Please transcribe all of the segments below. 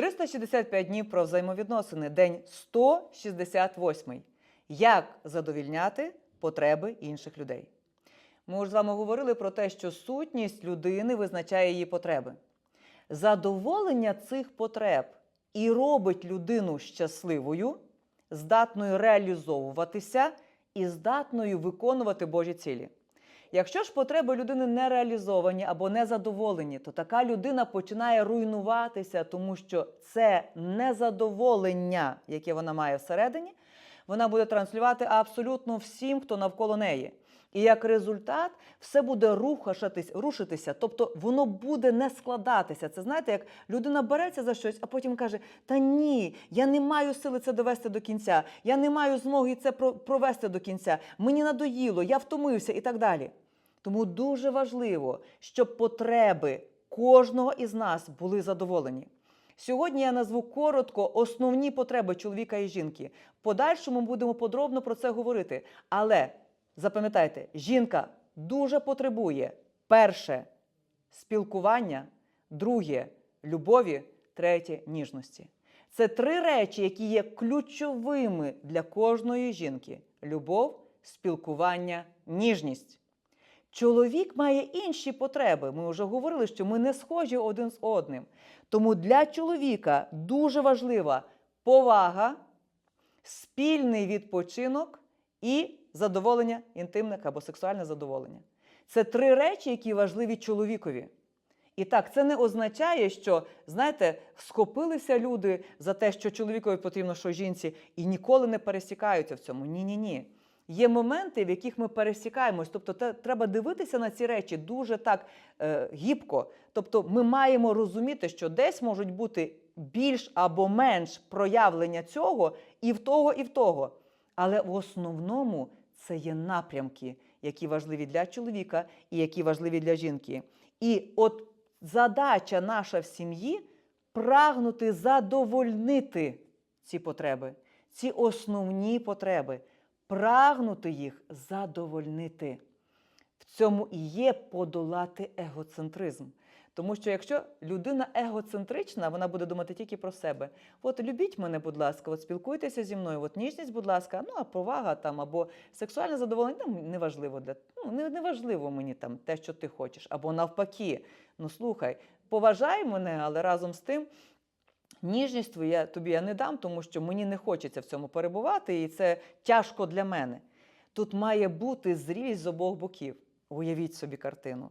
365 днів про взаємовідносини, день 168. Як задовільняти потреби інших людей? Ми вже з вами говорили про те, що сутність людини визначає її потреби. Задоволення цих потреб і робить людину щасливою, здатною реалізовуватися і здатною виконувати Божі цілі. Якщо ж потреби людини не реалізовані або не задоволені, то така людина починає руйнуватися, тому що це незадоволення, яке вона має всередині, вона буде транслювати абсолютно всім, хто навколо неї. І як результат, все буде рухатись, рушитися, тобто воно буде не складатися. Це знаєте, як людина береться за щось, а потім каже: Та ні, я не маю сили це довести до кінця, я не маю змоги це провести до кінця. Мені надоїло, я втомився і так далі. Тому дуже важливо, щоб потреби кожного із нас були задоволені. Сьогодні я назву коротко основні потреби чоловіка і жінки. В подальшому будемо подробно про це говорити. Але запам'ятайте, жінка дуже потребує перше спілкування, друге любові, третє ніжності. Це три речі, які є ключовими для кожної жінки: любов, спілкування, ніжність. Чоловік має інші потреби. Ми вже говорили, що ми не схожі один з одним. Тому для чоловіка дуже важлива повага, спільний відпочинок і задоволення інтимне або сексуальне задоволення. Це три речі, які важливі чоловікові. І так, це не означає, що, знаєте, схопилися люди за те, що чоловікові потрібно, що жінці, і ніколи не пересікаються в цьому. Ні-ні ні. Є моменти, в яких ми пересікаємось. Тобто, те, треба дивитися на ці речі дуже так е, гібко. Тобто, ми маємо розуміти, що десь можуть бути більш або менш проявлення цього і в того, і в того. Але в основному це є напрямки, які важливі для чоловіка і які важливі для жінки. І от задача наша в сім'ї прагнути задовольнити ці потреби, ці основні потреби, прагнути їх задовольнити. В цьому і є подолати егоцентризм. Тому що якщо людина егоцентрична, вона буде думати тільки про себе. От любіть мене, будь ласка, от спілкуйтеся зі мною, от ніжність, будь ласка, ну а повага там або сексуальне задоволення, ну, неважливо для ну, не, неважливо мені там те, що ти хочеш, або навпаки. Ну слухай, поважай мене, але разом з тим. Ніжність твою я тобі я не дам, тому що мені не хочеться в цьому перебувати, і це тяжко для мене. Тут має бути зрілість з обох боків. Уявіть собі картину.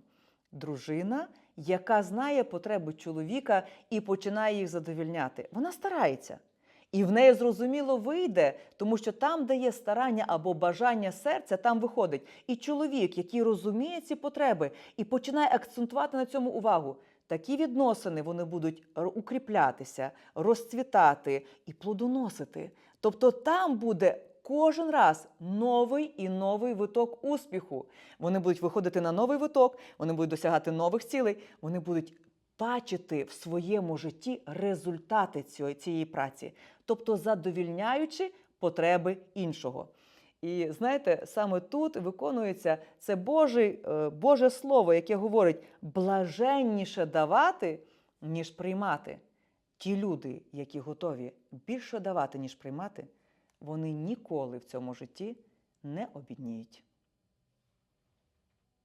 Дружина, яка знає потреби чоловіка і починає їх задовільняти. Вона старається. І в неї зрозуміло вийде, тому що там, де є старання або бажання серця, там виходить. І чоловік, який розуміє ці потреби і починає акцентувати на цьому увагу. Такі відносини вони будуть укріплятися, розцвітати і плодоносити. Тобто там буде кожен раз новий і новий виток успіху. Вони будуть виходити на новий виток, вони будуть досягати нових цілей, вони будуть бачити в своєму житті результати цієї, праці, тобто задовільняючи потреби іншого. І знаєте, саме тут виконується це Божий, е, Боже Слово, яке говорить блаженніше давати, ніж приймати. Ті люди, які готові більше давати, ніж приймати, вони ніколи в цьому житті не обідніють.